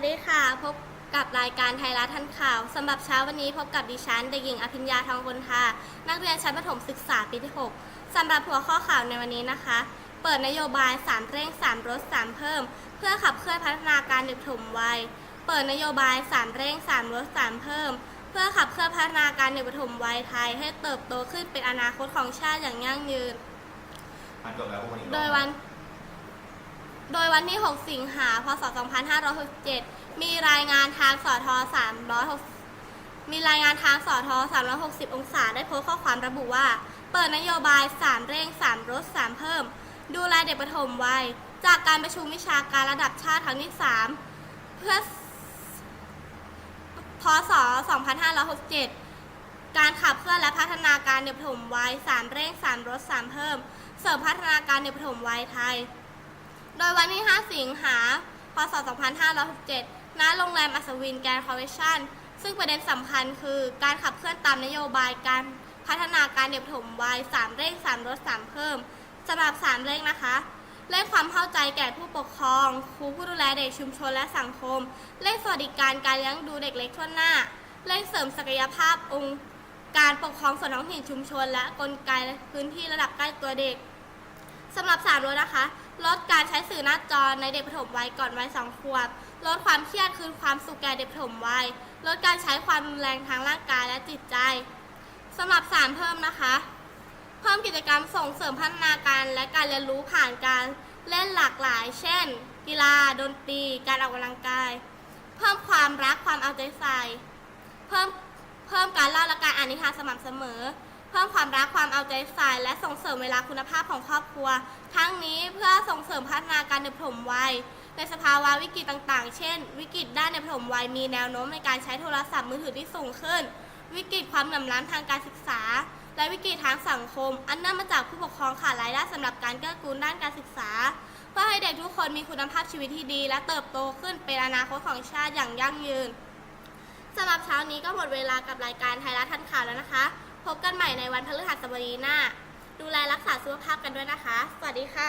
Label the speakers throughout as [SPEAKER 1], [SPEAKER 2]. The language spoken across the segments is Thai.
[SPEAKER 1] วัสดีค่ะ พบกับรายการไทยรัฐทันข่าวสำหรับเช้าวันนี้พบกับดิฉันเด็กหญิงอภิญญาทองคนทานักเรียนชั้นประถมศึกษาปีที่ 6 สำหรับหัวข้อข่าวในวันนี้นะคะ เปิดนโยบาย 3 เร่ง3ลด3เพิ่ม เพื่อขับเคลื่อนพัฒนาการเด็กประถมวัยเปิดนโยบาย3เร่ง3ลด3เพิ่มเพื่อขับเคลื่อนพัฒนาการเด็กประถมวัยไทย ให้เติบโตขึ้นเป็นอนาคตของชาติอย่างยั่งยืน
[SPEAKER 2] มันจบแล้วพวกนี้
[SPEAKER 1] โดยวัน โดยวันที่ 6 สิงหา พศ 2567 มีรายงานทางสอท360 มีรายงานทางสอท360 องศาได้โพสต์ข้อความระบุว่า เปิดนโยบาย 3 เร่ง3ลด3เพิ่ม ดูแลเด็กประถมวัย จากการประชุมวิชาการระดับชาติครั้งที่ 3 เพื่อ พศ 2567 การขับเคลื่อนและพัฒนาการเด็กประถมวัย 3 เร่ง3ลด3เพิ่ม เสริมพัฒนาการเด็กประถมวัยไทย โดยวันที่ 5 สิงหา พศ 2567ณโรงแรมอัศวินแกรนด์คอร์เวชั่น ซึ่งประเด็นสำคัญคือการขับเคลื่อนตามนโยบายการพัฒนาการเด็กถมวัย 3 เร่ง 3 ลด 3 เพิ่มสำหรับ 3 เร่งนะคะเร่งความเข้าใจแก่ผู้ปกครอง ครูผู้ดูแลเด็กชุมชนและสังคมเร่งสวัสดิการการเลี้ยงดูเด็กเล็กทั่วหน้าเร่งเสริมศักยภาพองค์การปกครองส่วนท้องถิ่นชุมชน และกลไกพื้นที่ระดับใกล้ตัวเด็กสำหรับ3ลดนะคะ ลดการใช้สื่อหน้าจอในเด็กประถมวัยก่อนวัย2ขวบ ลดความเครียดคืนความสุขแก่เด็กประถมวัย ลดการใช้ความรุนแรงทางร่างกายและจิตใจสำหรับสารเพิ่มนะคะ เพิ่มกิจกรรมส่งเสริมพัฒนาการและการเรียนรู้ผ่านการเล่นหลากหลาย เช่น กีฬา ดนตรี การออกกำลังกาย เพิ่มความรักความเอาใจใส่ เพิ่มเพิ่มการเล่าและการอ่านนิทานสม่ำเสมอ เพิ่มความรักความเอาใจใส่และส่งเสริมเวลาคุณภาพของครอบครัว ทั้งนี้เพื่อส่งเสริมพัฒนาการเด็กประถมวัย ในสภาวะวิกฤตต่าง ๆ เช่น วิกฤตด้านเด็กประถมวัยมีแนวโน้มในการใช้โทรศัพท์มือถือที่สูงขึ้น วิกฤตความเหลื่อมล้ำทางการศึกษา และวิกฤตทางสังคม อันเนื่องมาจากผู้ปกครองขาดรายได้สำหรับการเกื้อกูลด้านการศึกษา เพื่อให้เด็กทุกคนมีคุณภาพชีวิตที่ดี และเติบโตขึ้นเป็นอนาคตของชาติอย่างยั่งยืนสำหรับเช้านี้ก็หมดเวลากับรายการไทยรัฐทันข่าวแล้วนะคะ พบกันใหม่ในวันพฤหัสบดีหน้า ดูแลรักษาสุขภาพกันด้วยนะคะ สวัสดีค่ะ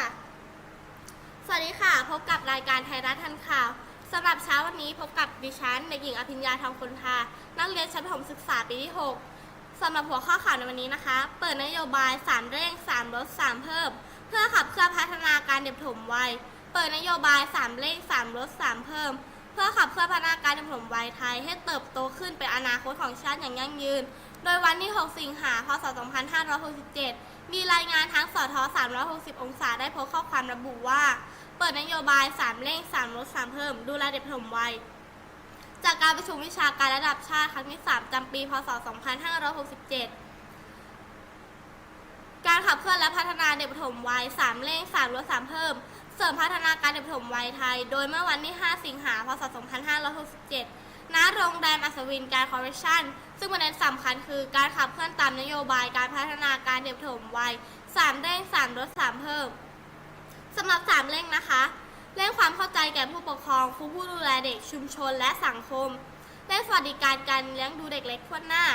[SPEAKER 1] สวัสดีค่ะ พบกับรายการไทยรัฐทันข่าวสำหรับเช้าวันนี้พบกับดิฉันเด็กหญิงอภิญญาทองคุณทา นักเรียนชั้นประถมศึกษาปีที่ 6สำหรับหัวข้อข่าวในวันนี้นะคะ เปิดนโยบาย 3 เร่ง 3 ลด 3 เพิ่ม เพื่อขับเคลื่อนพัฒนาการเด็กถมวัย เปิดนโยบาย 3 เร่ง 3 ลด 3 เพิ่ม เพื่อขับเคลื่อนพัฒนาการเด็กถมวัยไทย ให้เติบโตขึ้นเป็นอนาคตของชาติอย่างยั่งยืน โดยวันที่ 6 สิงหา พศ 2567 มีรายงานทั้งสท360 องศาได้โพสต์ข้อความระบุว่า เปิดนโยบาย 3 เร่ง 3 ลด 3 เพิ่ม ดูแลเด็กถมวัย จากการประชุมวิชาการระดับชาติครั้งที่ 3 จำปี พศ 2567 การขับเคลื่อนและพัฒนาเด็กประถมวัย 3 เร่ง 3 ลด 3 เพิ่ม เสริมพัฒนาการเด็กประถมวัยไทย โดยเมื่อวันที่ 5 สิงหา พศ 2567 ณโรงแรมอัศวินการคอร์เรชั่น ซึ่งประเด็นสำคัญคือการขับเคลื่อนตามนโยบายการพัฒนาการเด็กถมวัย3เร่ง3ลด3เพิ่มสำหรับ3เร่งนะคะเร่งความเข้าใจแก่ผู้ปกครองครูผู้ดูแลเด็กชุมชนและสังคมเร่งสวัสดิการการเลี้ยงดูเด็กเล็กทั่วหน้า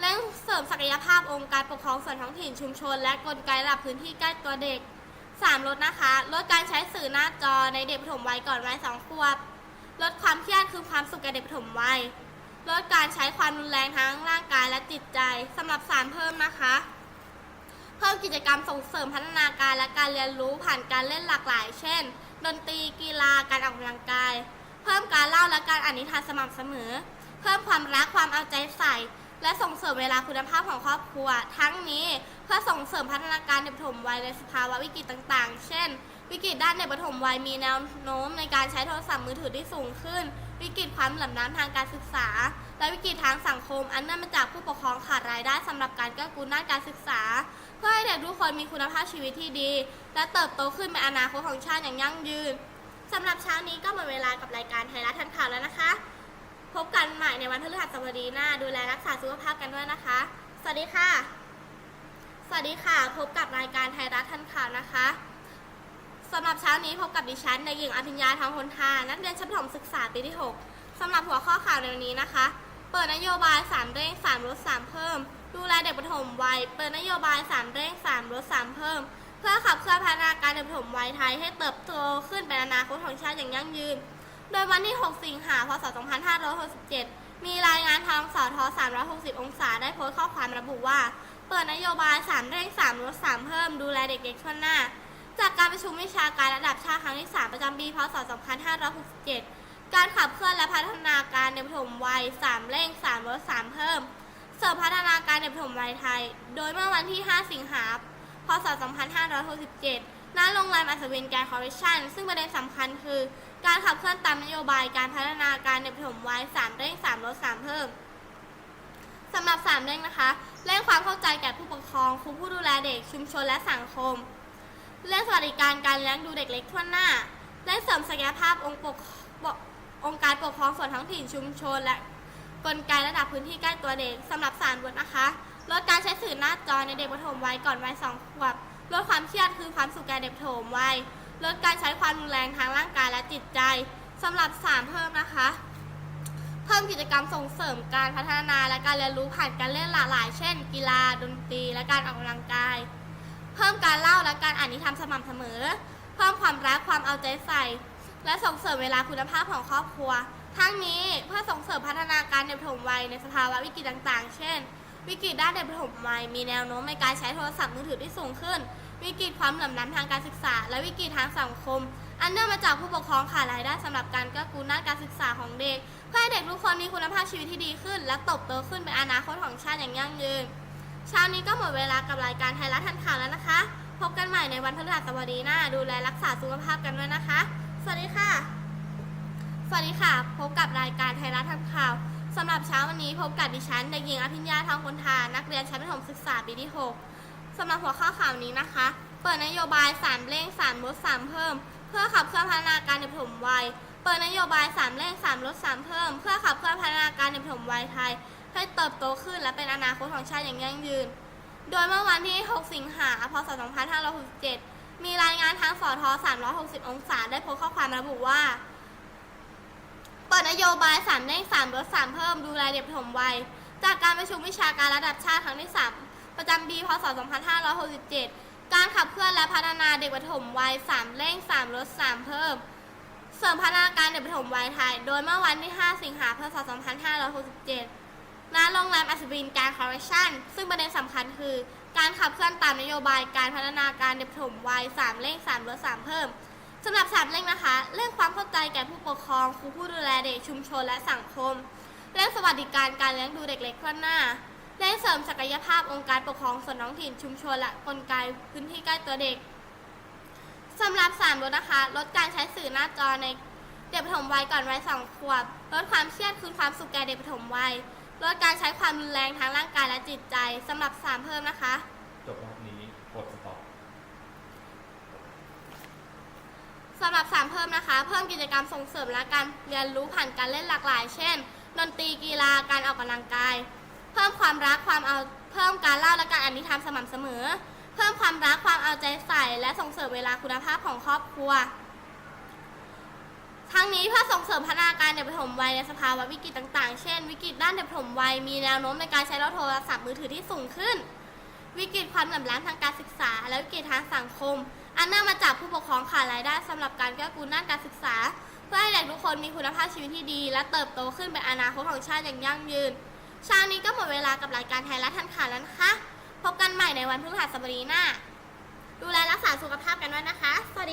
[SPEAKER 1] เร่งเสริมศักยภาพองค์การปกครองส่วนท้องถิ่นชุมชน และกลไกระดับพื้นที่ใกล้ตัวเด็ก 3 ลดนะคะ ลดการใช้สื่อหน้าจอในเด็กปฐมวัยก่อนวัย2ขวบ ลดความเครียดคือความสุขแก่เด็กปฐมวัย ลดการใช้ความรุนแรงทั้งร่างกายและจิตใจสำหรับสารเพิ่มนะคะ เพิ่มกิจกรรมส่งเสริมพัฒนาการและการเรียนรู้ผ่านการเล่นหลากหลาย เช่น ดนตรีกีฬาการออกกำลังกาย เพิ่มการเล่าและการอ่านนิทานสม่ำเสมอ เพิ่มความรักความเอาใจใส่ และส่งเสริมเวลาคุณภาพของครอบครัว ทั้งนี้เพื่อส่งเสริมพัฒนาการเด็กปฐมวัยในสภาวะวิกฤตต่าง ๆ เช่น วิกฤตด้านเด็กปฐมวัยมีแนวโน้มในการใช้โทรศัพท์มือถือที่สูงขึ้น วิกฤตความเหลื่อมล้ำทางการศึกษา และวิกฤตทางสังคม อันเนื่องมาจากผู้ปกครองขาดรายได้สำหรับการเกื้อกูลด้านการศึกษา เพื่อให้เด็กทุกคนมีคุณภาพชีวิตที่ดี และเติบโตขึ้นเป็นอนาคตของชาติอย่างยั่งยืนสำหรับเช้านี้ก็หมดเวลากับรายการไทยรัฐทันข่าวแล้วนะคะ พบกันใหม่ในวันพฤหัสบดีหน้า ดูแลรักษาสุขภาพกันด้วยนะคะ สวัสดีค่ะ สวัสดีค่ะ พบกับรายการไทยรัฐทันข่าวนะคะ สำหรับเช้านี้พบกับดิฉันนายหญิงอภิญญาทองพลทานักเรียนชั้นประถมศึกษาปีที่ 6 สำหรับหัวข้อข่าวในวันนี้นะคะ เปิดนโยบาย 3 เร่ง 3ลด3 เพิ่ม ดูแลเด็กประถมวัย เปิดนโยบาย 3 เร่ง 3ลด3 เพิ่ม เพื่อขับเคลื่อนพัฒนาการเด็กประถมวัยไทยให้เติบโตขึ้นเป็นอนาคตของชาติอย่างยั่งยืน โดยวันที่ 6 สิงหาพศ 2567 มีรายงานทางสท360 องศาได้โพสต์ข้อความระบุว่า เปิดนโยบาย 3 เร่ง 3ลด3 เพิ่ม ดูแลเด็กๆทั่วหน้า จากการประชุมวิชาการระดับชาติครั้งที่ 3 ประจำปี พศ 2567 การขับเคลื่อนและพัฒนาการในปฐมวัย 3 เร่ง 3 ลด 3 เพิ่ม เสริมพัฒนาการในปฐมวัยไทย โดยเมื่อวันที่ 5 สิงหาคมพศ 2567ณโรงแรมอัศวินแกรคอร์เรชั่น ซึ่งประเด็นสำคัญคือ การขับเคลื่อนตามนโยบายการพัฒนาการในปฐมวัย 3 เร่ง 3 ลด 3 เพิ่มสำหรับ 3 เร่งนะคะ เร่งความเข้าใจแก่ผู้ปกครองครูผู้ดูแลเด็กชุมชนและสังคม เรื่องสวัสดิการการเลี้ยงดูเด็กเล็กทั่วหน้า และเสริมศักยภาพองค์ปกองค์การปกครองส่วนท้องถิ่นชุมชน และกลไกระดับพื้นที่ใกล้ตัวเด็กสำหรับสารบทนะคะลดการใช้สื่อหน้าจอในเด็กปฐมวัยก่อนวัยสองขวบลดความเครียดคือความสุขแก่เด็กปฐมวัยลดการใช้ความรุนแรงทางร่างกายและจิตใจสำหรับสามเพิ่มนะคะ เพิ่มกิจกรรมส่งเสริมการพัฒนาและการเรียนรู้ผ่านการเล่นหลากหลาย เช่น กีฬาดนตรี และการออกกำลังกาย เพิ่มการเล่า และการอ่านนิทานสม่ำเสมอ เพิ่มความรักความเอาใจใส่ และส่งเสริมเวลาคุณภาพของครอบครัว ทั้งนี้เพื่อส่งเสริมพัฒนาการเด็กปฐมวัยในสภาวะวิกฤตต่าง ๆ เช่น วิกฤตด้านเด็กปฐมวัยมีแนวโน้มในการใช้โทรศัพท์มือถือที่สูงขึ้น วิกฤตความเหลื่อมล้ำทางการศึกษา และวิกฤตทางสังคม อันเนื่องมาจากผู้ปกครองขาดรายได้สำหรับการเกื้อกูลด้านการศึกษาของเด็ก เพื่อให้เด็กทุกคนมีคุณภาพชีวิตที่ดีขึ้น และเติบโตขึ้นเป็นอนาคตของชาติอย่างยั่งยืนเช้านี้ก็หมดเวลากับรายการไทยรัฐทันข่าวแล้วนะคะ พบกันใหม่ในวันพฤหัสบดีหน้า ดูแลรักษาสุขภาพกันด้วยนะคะ สวัสดีค่ะ สวัสดีค่ะ พบกับรายการไทยรัฐทันข่าวสำหรับเช้าวันนี้พบกับดิฉันเด็กหญิงอภิญญาทองคนทานักเรียนชั้นประถมศึกษาปีที่ 6สำหรับหัวข้อข่าวนี้นะคะ เปิดนโยบาย3เร่ง3ลด3เพิ่ม เพื่อขับเคลื่อนพัฒนาการในปฐมวัย เปิดนโยบาย3เร่ง3ลด3เพิ่ม เพื่อขับเคลื่อนพัฒนาการในปฐมวัยไทย ให้เติบโตขึ้นและเป็นอนาคตของชาติอย่างยั่งยืน โดยเมื่อวันที่ 6 สิงหา พศ 2567 มีรายงานทางสอท360 องศาได้โพสข้อความระบุว่า เปิดนโยบาย3เร่ง3ลด3เพิ่มดูแลเด็กปฐมวัย จากการประชุมวิชาการระดับชาติครั้งที่ 3 ประจำปี พศ 2567 การขับเคลื่อนและพัฒนาเด็กปฐมวัย3เร่ง3ลด3เพิ่ม เสริมพัฒนาการเด็กปฐมวัยไทย โดยเมื่อวันที่ 5 สิงหาคมพศ 2567 ณโรงแรมอัศวินการคอร์เรชั่น ซึ่งประเด็นสำคัญคือ การขับเคลื่อนตามนโยบายการพัฒนาการเด็กปฐมวัย3เร่ง3ลด3เพิ่มสำหรับสามเร่งนะคะ เรื่องความเข้าใจแก่ผู้ปกครองครูผู้ดูแลเด็กชุมชนและสังคม เรื่องสวัสดิการการเลี้ยงดูเด็กเล็กทั่วหน้าเรื่องเสริมศักยภาพองค์การปกครองส่วนท้องถิ่นชุมชนและกลไกพื้นที่ใกล้ตัวเด็กสำหรับสามลดนะคะ ลดการใช้สื่อหน้าจอในเด็กปฐมวัยก่อนวัยสองขวบ ลดความเครียดคืนความสุขแก่เด็กปฐมวัย ลดการใช้ความรุนแรงทางร่างกายและจิตใจสำหรับสามเพิ่มนะคะ
[SPEAKER 2] จบรอบนี้กดสต็อป
[SPEAKER 1] สำหรับสามเพิ่มนะคะ เพิ่มกิจกรรมส่งเสริมและการเรียนรู้ผ่านการเล่นหลากหลาย เช่นดนตรีกีฬาการออกกำลังกาย เพิ่มความรักความเอาเพิ่มการเล่าและการอ่านนิทานสม่ำเสมอ เพิ่มความรักความเอาใจใส่ และส่งเสริมเวลาคุณภาพของครอบครัว ทั้งนี้เพื่อส่งเสริมพัฒนาการเด็กปฐมวัยในสภาวะวิกฤตต่างๆ เช่น วิกฤตด้านเด็กปฐมวัยมีแนวโน้มในการใช้โทรศัพท์มือถือที่สูงขึ้น วิกฤตความเหลื่อมล้ำทางการศึกษา และวิกฤตทางสังคม อันเนื่องมาจากผู้ปกครองขาดรายได้สำหรับการเกื้อกูลด้านการศึกษา เพื่อให้เด็กทุกคนมีคุณภาพชีวิตที่ดี และเติบโตขึ้นเป็นอนาคตของชาติอย่างยั่งยืนเช้านี้ก็หมดเวลากับรายการไทยรัฐทันข่าวแล้วนะคะพบกันใหม่ในวันพฤหัสบดีหน้า ดูแลรักษาสุขภาพกันด้วยนะคะ สวัสดี